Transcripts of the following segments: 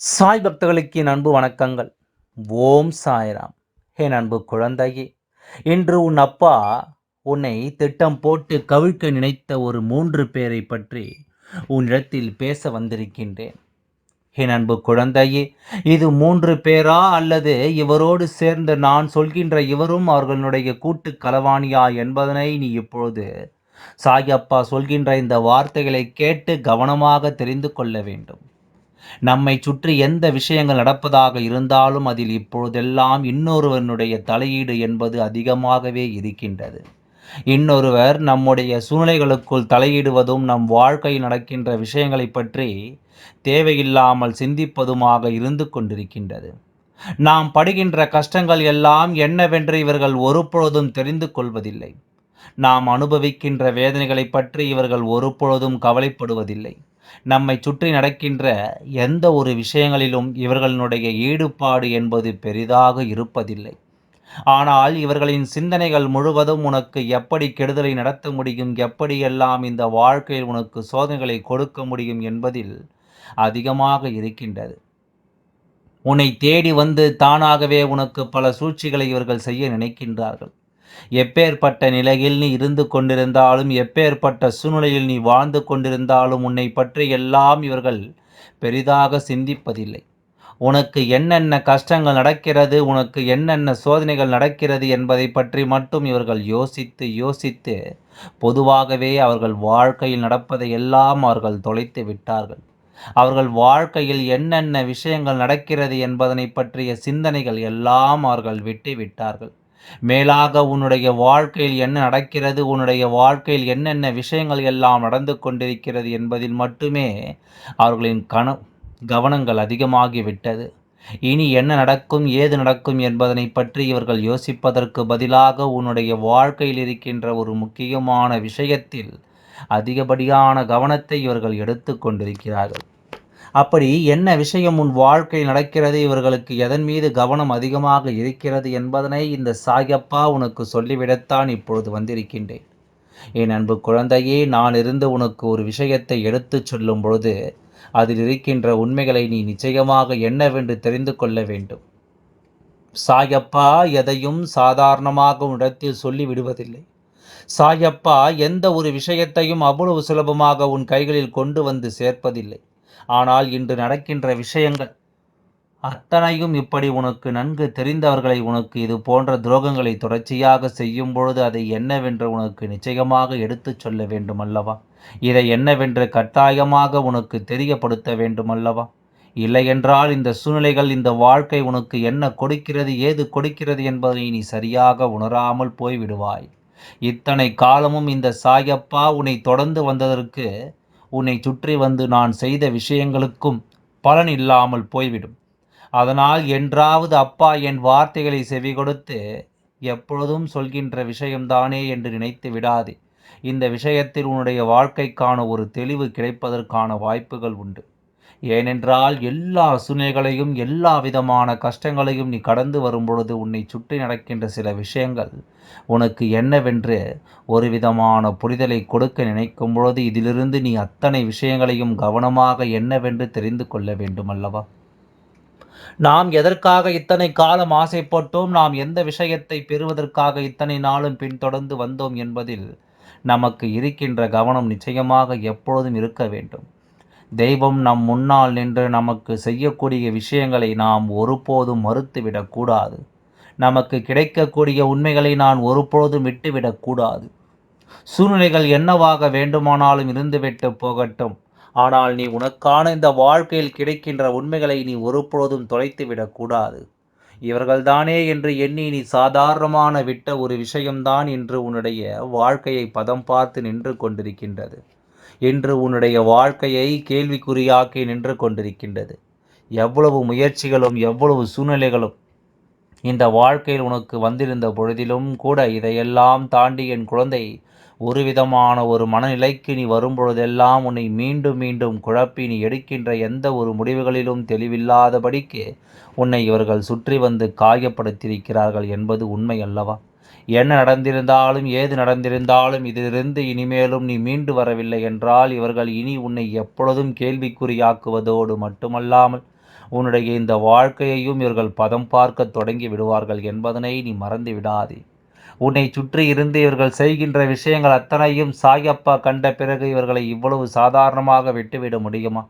சாய் பக்தர்களுக்கு என் அன்பு வணக்கங்கள். ஓம் சாய்ராம். என் அன்பு குழந்தையே இன்று உன் அப்பா உன்னை திட்டம் போட்டு கவிழ்க்க நினைத்த ஒரு மூன்று பேரை பற்றி உன்னிடத்தில் பேச வந்திருக்கின்றேன். என் அன்பு குழந்தையே இது மூன்று பேரா அல்லது இவரோடு சேர்ந்து நான் சொல்கின்ற இவரும் அவர்களுடைய கூட்டு கலவாணியா என்பதனை நீ இப்பொழுது அப்பா சொல்கின்ற இந்த வார்த்தைகளை கேட்டு கவனமாக தெரிந்து கொள்ள வேண்டும். நம்மை சுற்றி எந்த விஷயங்கள் நடப்பதாக இருந்தாலும் அதில் இப்பொழுதெல்லாம் இன்னொருவனுடைய தலையீடு என்பது அதிகமாகவே இருக்கின்றது. இன்னொருவர் நம்முடைய சூழ்நிலைகளுக்குள் தலையிடுவதும் நம் வாழ்க்கையில் நடக்கின்ற விஷயங்களை பற்றி தேவையில்லாமல் சிந்திப்பதுமாக இருந்து கொண்டிருக்கின்றது. நாம் படுகின்ற கஷ்டங்கள் எல்லாம் என்னவென்று இவர்கள் ஒருபொழுதும் தெரிந்து கொள்வதில்லை. நாம் அனுபவிக்கின்ற வேதனைகளை பற்றி இவர்கள் ஒருபொழுதும் கவலைப்படுவதில்லை. நம்மை சுற்றி நடக்கின்ற எந்த ஒரு விஷயங்களிலும் இவர்களுடைய ஈடுபாடு என்பது பெரிதாக இருப்பதில்லை. ஆனால் இவர்களின் சிந்தனைகள் முழுவதும் உனக்கு எப்படி கெடுதலை நடத்த முடியும் எப்படியெல்லாம் இந்த வாழ்க்கையில் உனக்கு சோதனைகளை கொடுக்க முடியும் என்பதில் அதிகமாக இருக்கின்றது. உன்னை தேடி வந்து தானாகவே உனக்கு பல சூழ்ச்சிகளை இவர்கள் செய்ய நினைக்கின்றார்கள். எப்பேற்பட்ட நிலையில் நீ இருந்து கொண்டிருந்தாலும் எப்பேற்பட்ட சூழ்நிலையில் நீ வாழ்ந்து கொண்டிருந்தாலும் உன்னை பற்றி எல்லாம் இவர்கள் பெரிதாக சிந்திப்பதில்லை. உனக்கு என்னென்ன கஷ்டங்கள் நடக்கிறது உனக்கு என்னென்ன சோதனைகள் நடக்கிறது என்பதை பற்றி மட்டும் இவர்கள் யோசித்து யோசித்து பொதுவாகவே அவர்கள் வாழ்க்கையில் நடப்பதை எல்லாம் அவர்கள் தொலைத்து விட்டார்கள். அவர்கள் வாழ்க்கையில் என்னென்ன விஷயங்கள் நடக்கிறது என்பதனை பற்றிய சிந்தனைகள் எல்லாம் அவர்கள் விட்டு விட்டார்கள். மேலாக உன்னுடைய வாழ்க்கையில் என்ன நடக்கிறது உன்னுடைய வாழ்க்கையில் என்னென்ன விஷயங்கள் எல்லாம் நடந்து கொண்டிருக்கிறது என்பதில் மட்டுமே அவர்களின் கன கவனங்கள் அதிகமாகிவிட்டது. இனி என்ன நடக்கும் ஏது நடக்கும் என்பதனை பற்றி இவர்கள் யோசிப்பதற்கு பதிலாக உன்னுடைய வாழ்க்கையில் இருக்கின்ற ஒரு முக்கியமான விஷயத்தில் அதிகப்படியான கவனத்தை இவர்கள் எடுத்து கொண்டிருக்கிறார்கள். அப்படி என்ன விஷயம் உன் வாழ்க்கையில் நடக்கிறது? இவர்களுக்கு எதன் மீது கவனம் அதிகமாக இருக்கிறது என்பதனை இந்த சாயப்பா உனக்கு சொல்லிவிடத்தான் இப்பொழுது வந்திருக்கின்றேன். என் அன்பு குழந்தையே நான் இருந்து உனக்கு ஒரு விஷயத்தை எடுத்துச் சொல்லும் பொழுது அதில் இருக்கின்ற உண்மைகளை நீ நிச்சயமாக என்னவென்று தெரிந்து கொள்ள வேண்டும். சாயப்பா எதையும் சாதாரணமாக உன்னிடத்தில் சொல்லிவிடுவதில்லை. சாயப்பா எந்த ஒரு விஷயத்தையும் அவ்வளவு சுலபமாக உன் கைகளில் கொண்டு வந்து சேர்ப்பதில்லை. ஆனால் இன்று நடக்கின்ற விஷயங்கள் அத்தனையும் இப்படி உனக்கு நன்கு தெரிந்தவர்களை உனக்கு இது போன்ற துரோகங்களை தொடர்ச்சியாக செய்யும் பொழுது அதை என்னவென்று உனக்கு நிச்சயமாக எடுத்துச் சொல்ல வேண்டும் அல்லவா இதை என்னவென்று கட்டாயமாக உனக்கு தெரியப்படுத்த வேண்டும் அல்லவா இல்லையென்றால் இந்த சூழ்நிலைகள் இந்த வாழ்க்கை உனக்கு என்ன கொடுக்கிறது ஏது கொடுக்கிறது என்பதை நீ சரியாக உணராமல் போய்விடுவாய். இத்தனை காலமும் இந்த சாயப்பா உன்னை தொடர்ந்து வந்ததற்கு உன்னை சுற்றி வந்து நான் செய்த விஷயங்களுக்கும் பலன் இல்லாமல் போய்விடும். அதனால் என்றாவது அப்பா என் வார்த்தைகளை செவி கொடுத்து எப்பொழுதும் சொல்கின்ற விஷயம்தானே என்று நினைத்து விடாதே. இந்த விஷயத்தில் உன்னுடைய வாழ்க்கைக்கான ஒரு தெளிவு கிடைப்பதற்கான வாய்ப்புகள் உண்டு. ஏனென்றால் எல்லா சுனைகளையும் எல்லா விதமான கஷ்டங்களையும் நீ கடந்து வரும்பொழுது உன்னை சுற்றி நடக்கின்ற சில விஷயங்கள். உனக்கு என்னவென்று ஒரு விதமான புரிதலை கொடுக்க நினைக்கும் பொழுது இதிலிருந்து நீ அத்தனை விஷயங்களையும் கவனமாக என்னவென்று தெரிந்து கொள்ள வேண்டும் அல்லவா நாம் எதற்காக இத்தனை காலம் ஆசைப்பட்டோம்? நாம் எந்த விஷயத்தை பெறுவதற்காக இத்தனை நாளும் பின்தொடர்ந்து வந்தோம் என்பதில் நமக்கு இருக்கின்ற கவனம் நிச்சயமாக எப்பொழுதும் இருக்க வேண்டும். தெய்வம் நம் முன்னால் நின்று நமக்கு செய்யக்கூடிய விஷயங்களை நாம் ஒருபோதும் மறுத்துவிடக்கூடாது. நமக்கு கிடைக்கக்கூடிய உண்மைகளை நான் ஒருபோதும் விட்டுவிடக்கூடாது. சூழ்நிலைகள் என்னவாக வேண்டுமானாலும் இருந்துவிட்டு போகட்டும். ஆனால் நீ உனக்கான இந்த வாழ்க்கையில் கிடைக்கின்ற உண்மைகளை நீ ஒருபொழுதும் தொலைத்துவிடக்கூடாது. இவர்கள்தானே என்று எண்ணி நீ சாதாரணமான விட்ட ஒரு விஷயம்தான் இன்று உன்னுடைய வாழ்க்கையை பதம் பார்த்து நின்று கொண்டிருக்கின்றது. இன்று உன்னுடைய வாழ்க்கையை கேள்விக்குறியாக்கி நின்று கொண்டிருக்கின்றது. எவ்வளவு முயற்சிகளும் எவ்வளவு சூழ்நிலைகளும் இந்த வாழ்க்கையில் உனக்கு வந்திருந்த பொழுதிலும் கூட இதையெல்லாம் தாண்டி என் குழந்தை ஒரு விதமான ஒரு மனநிலைக்கு நீ வரும்பொழுதெல்லாம் உன்னை மீண்டும் மீண்டும் குழப்பி நீ எடுக்கின்ற எந்த ஒரு முடிவுகளிலும் தெளிவில்லாதபடிக்கு உன்னை இவர்கள் சுற்றி வந்து காயப்படுத்தியிருக்கிறார்கள் என்பது உண்மை அல்லவா? என்ன நடந்திருந்தாலும் ஏது நடந்திருந்தாலும் இதிலிருந்து இனிமேலும் நீ மீண்டு வரவில்லை என்றால் இவர்கள் இனி உன்னை எப்பொழுதும் கேள்விக்குறியாக்குவதோடு மட்டுமல்லாமல் உன்னுடைய இந்த வாழ்க்கையையும் இவர்கள் பதம் பார்க்க தொடங்கி விடுவார்கள் என்பதனை நீ மறந்து விடாதே. உன்னை சுற்றி இருந்து இவர்கள் செய்கின்ற விஷயங்கள் அத்தனையும் சாயப்பா கண்ட பிறகு இவர்களை இவ்வளவு சாதாரணமாக விட்டுவிட முடியுமா?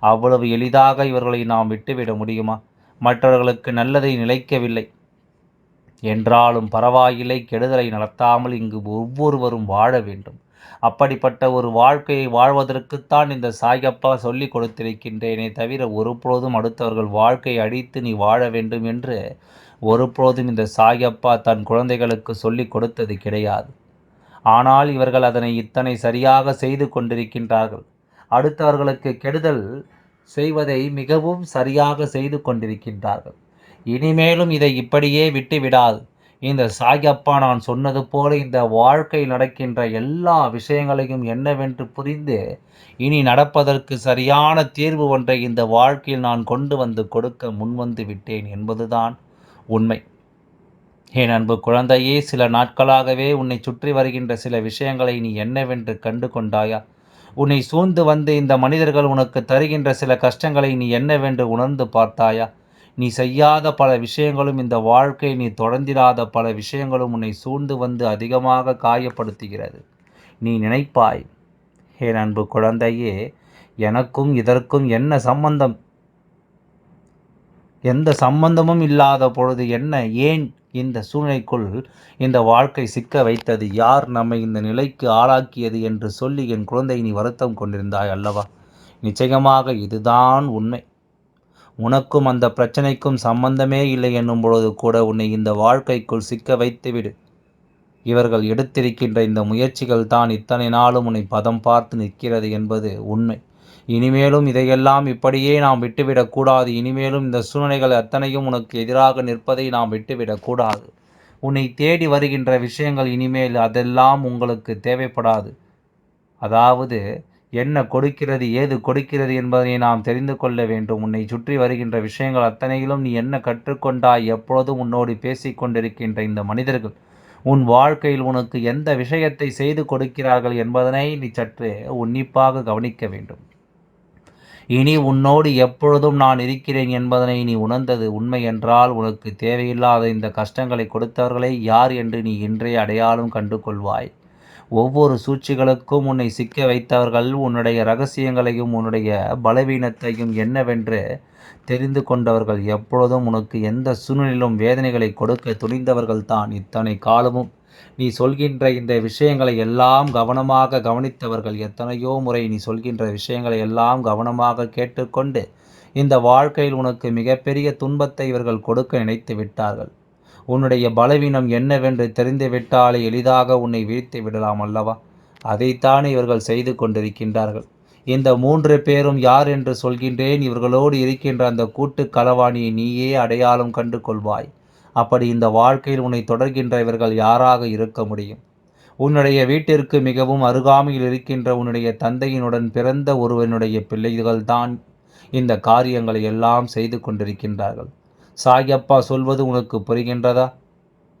அவ்வளவு எளிதாக இவர்களை நாம் விட்டுவிட முடியுமா? மற்றவர்களுக்கு நல்லதை நிலைக்கவில்லை. என்றாலும் பரவாயில்லை கெடுதலை நடத்தாமல் இங்கு ஒவ்வொருவரும் வாழ வேண்டும். அப்படிப்பட்ட ஒரு வாழ்க்கையை வாழ்வதற்குத்தான் இந்த சாயப்பா சொல்லி கொடுத்திருக்கின்றேனே தவிர ஒருபோதும் அடுத்தவர்கள் வாழ்க்கையை அடித்து நீ வாழ வேண்டும் என்று ஒருபோதும் இந்த சாயப்பா தன் குழந்தைகளுக்கு சொல்லி கொடுத்தது கிடையாது. ஆனால் இவர்கள் அதனை இத்தனை சரியாக செய்து கொண்டிருக்கின்றார்கள். அடுத்தவர்களுக்கு கெடுதல் செய்வதை மிகவும் சரியாக செய்து கொண்டிருக்கின்றார்கள். இனிமேலும் இதை இப்படியே விட்டு விடாது இந்த சாயப்பா நான் சொன்னது போல இந்த வாழ்க்கை நடக்கின்ற எல்லா விஷயங்களையும் என்னவென்று புரிந்து இனி நடப்பதற்கு சரியான தீர்வு ஒன்றை இந்த வாழ்க்கையில் நான் கொண்டு வந்து கொடுக்க முன்வந்து விட்டேன் என்பதுதான் உண்மை. என் அன்பு குழந்தையே சில நாட்களாகவே உன்னை சுற்றி வருகின்ற சில விஷயங்களை நீ என்னவென்று கண்டு கொண்டாயா? உன்னை சூழ்ந்து வந்து இந்த மனிதர்கள் உனக்கு தருகின்ற சில கஷ்டங்களை நீ என்னவென்று உணர்ந்து பார்த்தாயா? நீ செய்யாத பல விஷயங்களும் இந்த வாழ்க்கை நீ தொடர்ந்திராத பல விஷயங்களும் உன்னை சூழ்ந்து வந்து அதிகமாக காயப்படுத்துகிறது. நீ நினைப்பாய் என் அன்பு குழந்தையே எனக்கும் இதற்கும் என்ன சம்பந்தம்? எந்த சம்பந்தமும் இல்லாத பொழுது என்ன ஏன் இந்த சூழ்நிலைக்குள் இந்த வாழ்க்கை சிக்க வைத்தது? யார் நம்மை இந்த நிலைக்கு ஆளாக்கியது? என்று சொல்லி என் குழந்தை நீ வருத்தம் கொண்டிருந்தாய் அல்லவா? நிச்சயமாக இதுதான் உண்மை. உனக்கும் அந்த பிரச்சனைக்கும் சம்பந்தமே இல்லை என்னும் பொழுது கூட உன்னை இந்த வாழ்க்கைக்குள் சிக்க வைத்துவிடு. இவர்கள் எடுத்திருக்கின்ற இந்த முயற்சிகள் தான் இத்தனை நாளும் உன்னை பதம் பார்த்து நிற்கிறது என்பது உண்மை. இனிமேலும் இதையெல்லாம் இப்படியே நாம் விட்டுவிடக்கூடாது இனிமேலும் இந்த சூழ்நிலைகள் அத்தனையும் உனக்கு எதிராக நிற்பதை நாம் விட்டுவிடக்கூடாது உன்னை தேடி வருகின்ற விஷயங்கள் இனிமேல் அதெல்லாம் உங்களுக்கு தேவைப்படாது. அதாவது என்ன கொடுக்கிறது ஏது கொடுக்கிறது என்பதனை நாம் தெரிந்து கொள்ள வேண்டும். உன்னை சுற்றி வருகின்ற விஷயங்கள் அத்தனையிலும் நீ என்ன கற்றுக்கொண்டாய்? எப்பொழுதும் உன்னோடு பேசிக்கொண்டிருக்கின்ற இந்த மனிதர்கள் உன் வாழ்க்கையில் உனக்கு எந்த விஷயத்தை செய்து கொடுக்கிறார்கள் என்பதனை நீ சற்று உன்னிப்பாக கவனிக்க வேண்டும். இனி உன்னோடு எப்பொழுதும் நான் இருக்கிறேன் என்பதனை நீ உணர்ந்தது உண்மை என்றால் உனக்கு தேவையில்லாத இந்த கஷ்டங்களை கொடுத்தவர்களை யார் என்று நீ இன்றே அடையாளம் கண்டு கொள்வாய் ஒவ்வொரு சூழ்ச்சிகளுக்கும் உன்னை சிக்க வைத்தவர்கள் உன்னுடைய ரகசியங்களையும் உன்னுடைய பலவீனத்தையும் என்னவென்று தெரிந்து கொண்டவர்கள் எப்பொழுதும் உனக்கு எந்த சூழ்நிலையிலும் வேதனைகளை கொடுக்க துணிந்தவர்கள் தான். இத்தனை காலமும் நீ சொல்கின்ற இந்த விஷயங்களை எல்லாம் கவனமாக கவனித்தவர்கள் எத்தனையோ முறை நீ சொல்கின்ற விஷயங்களை எல்லாம் கவனமாக கேட்டுக்கொண்டு இந்த வாழ்க்கையில் உனக்கு மிகப்பெரிய துன்பத்தை இவர்கள் கொடுக்க நினைத்து விட்டார்கள். உன்னுடைய பலவீனம் என்னவென்று தெரிந்து விட்டாலே எளிதாக உன்னை வீழ்த்து விடலாம் அல்லவா? அதைத்தான் இவர்கள் செய்து கொண்டிருக்கின்றார்கள். இந்த மூன்று பேரும் யார் என்று சொல்கின்றேன். இவர்களோடு இருக்கின்ற அந்த கூட்டு களவாணியை நீயே அடையாளம் கண்டு கொள்வாய் அப்படி இந்த வாழ்க்கையில் உன்னை தொடர்கின்ற இவர்கள் யாராக இருக்க முடியும்? உன்னுடைய வீட்டிற்கு மிகவும் அருகாமையில் இருக்கின்ற உன்னுடைய தந்தையினுடன் பிறந்த ஒருவனுடைய பிள்ளைகள்தான் இந்த காரியங்களை எல்லாம் செய்து கொண்டிருக்கின்றார்கள். சாயப்பா சொல்வது உனக்கு புரிகின்றதா?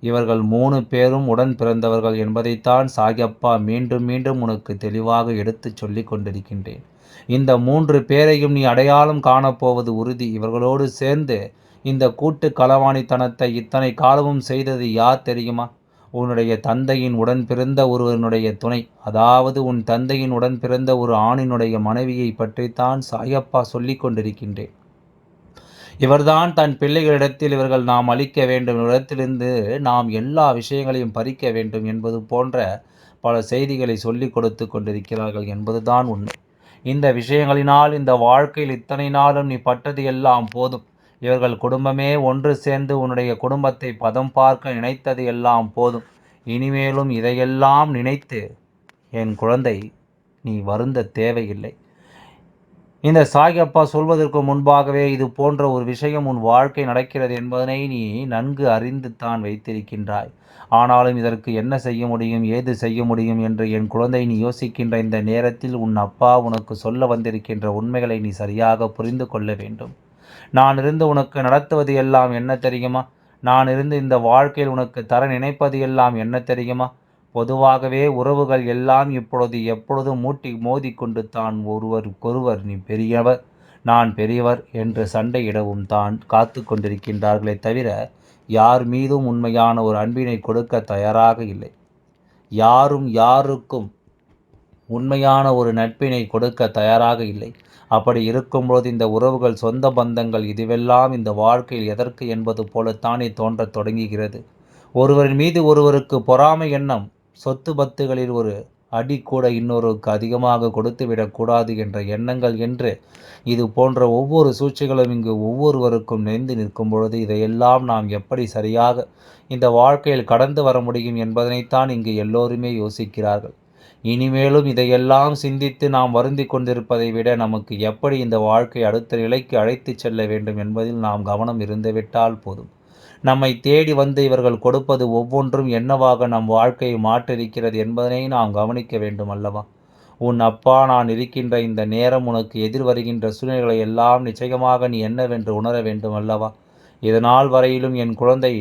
இவர்கள் மூணு பேரும் உடன் பிறந்தவர்கள் என்பதைத்தான் சாயப்பா மீண்டும் மீண்டும் உனக்கு தெளிவாக எடுத்துச் சொல்லி கொண்டிருக்கின்றேன். இந்த மூன்று பேரையும் நீ அடையாளம் காணப்போவது உறுதி. இவர்களோடு சேர்ந்து இந்த கூட்டு களவாணித்தனத்தை இத்தனை காலமும் செய்தது யார் தெரியுமா? உன்னுடைய தந்தையின் உடன் பிறந்த ஒருவனுடைய துணை. அதாவது உன் தந்தையின் உடன் பிறந்த ஒரு ஆணினுடைய மனைவியை பற்றித்தான் சாயப்பா சொல்லி கொண்டிருக்கின்றேன். இவர்தான் தன் பிள்ளைகளிடத்தில் இவர்கள் நாம் அளிக்க வேண்டும். இடத்திலிருந்து நாம் எல்லா விஷயங்களையும் பறிக்க வேண்டும் என்பது போன்ற பல செய்திகளை சொல்லிக் கொடுத்து கொண்டிருக்கிறார்கள் என்பதுதான் உண்மை. இந்த விஷயங்களினால் இந்த வாழ்க்கையில் இத்தனை நாளும் நீ பட்டது எல்லாம் போதும். இவர்கள் குடும்பமே ஒன்று சேர்ந்து உன்னுடைய குடும்பத்தை பதம் பார்க்க நினைத்தது எல்லாம் போதும். இனிமேலும் இதையெல்லாம் நினைத்து என் குழந்தை நீ வருந்த தேவையில்லை. இந்த சாயப்பா சொல்வதற்கு முன்பாகவே இது போன்ற ஒரு விஷயம் உன் வாழ்க்கை நடக்கிறது என்பதனை நீ நன்கு அறிந்து தான் வைத்திருக்கின்றாய். ஆனாலும் இதற்கு என்ன செய்ய முடியும் ஏது செய்ய முடியும் என்று என் குழந்தை நீ யோசிக்கின்ற இந்த நேரத்தில் உன் அப்பா உனக்கு சொல்ல வந்திருக்கின்ற உண்மைகளை நீ சரியாக புரிந்து கொள்ள வேண்டும். நான் இருந்து உனக்கு நடத்துவது எல்லாம் என்ன தெரியுமா? நான் இருந்து இந்த வாழ்க்கையில் உனக்கு தர நினைப்பது எல்லாம் என்ன தெரியுமா? பொதுவாகவே உறவுகள் எல்லாம் இப்பொழுது எப்பொழுதும் மூட்டி மோதிக்கொண்டு தான் ஒருவருக்கொருவர் நீ பெரியவர் நான் பெரியவர் என்று சண்டையிடவும் தான் காத்து கொண்டிருக்கின்றார்களே தவிர யார் மீதும் உண்மையான ஒரு அன்பினை கொடுக்க தயாராக இல்லை. யாரும் யாருக்கும் உண்மையான ஒரு நட்பினை கொடுக்க தயாராக இல்லை. அப்படி இருக்கும்போது இந்த உறவுகள் சொந்த பந்தங்கள் இதுவெல்லாம் இந்த வாழ்க்கையில் எதற்கு என்பது போலத்தானே தோன்றத் தொடங்குகிறது. ஒருவரின் மீது ஒருவருக்கு பொறாமை எண்ணம் சொத்து பத்துகளில் ஒரு அடி கூட இன்னொருக்கு அதிகமாக கொடுத்துவிடக்கூடாது என்ற எண்ணங்கள் என்று இது போன்ற ஒவ்வொரு சூழ்ச்சிகளும் இங்கு ஒவ்வொருவருக்கும் நிறைந்து நிற்கும் பொழுது இதையெல்லாம் நாம் எப்படி சரியாக இந்த வாழ்க்கையில் கடந்து வர முடியும் என்பதனைத்தான் இங்கு எல்லோருமே யோசிக்கிறார்கள். இனிமேலும் இதையெல்லாம் சிந்தித்து நாம் வருந்தி கொண்டிருப்பதை விட நமக்கு எப்படி இந்த வாழ்க்கை அடுத்த நிலைக்கு அழைத்துச் செல்ல வேண்டும் என்பதில் நாம் கவனம் இருந்துவிட்டால் போதும். நம்மை தேடி வந்து இவர்கள் கொடுப்பது ஒவ்வொன்றும் என்னவாக நம் வாழ்க்கையை மாற்றிருக்கிறது என்பதனை நாம் கவனிக்க வேண்டும் அல்லவா? உன் அப்பா நான் இருக்கின்ற இந்த நேரம் உனக்கு எதிர் வருகின்ற சூழ்நிலைகளை எல்லாம் நிச்சயமாக நீ என்னவென்று உணர வேண்டும் அல்லவா? இதனால் வரையிலும் என் குழந்தை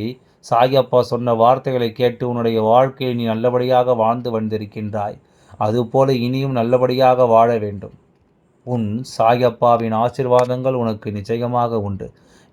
சாயப்பா சொன்ன வார்த்தைகளை கேட்டு உன்னுடைய வாழ்க்கையை நீ நல்லபடியாக வாழ்ந்து வந்திருக்கின்றாய். அதுபோல இனியும் நல்லபடியாக வாழ வேண்டும். உன் சாயப்பாவின் ஆசிர்வாதங்கள் உனக்கு நிச்சயமாக உண்டு.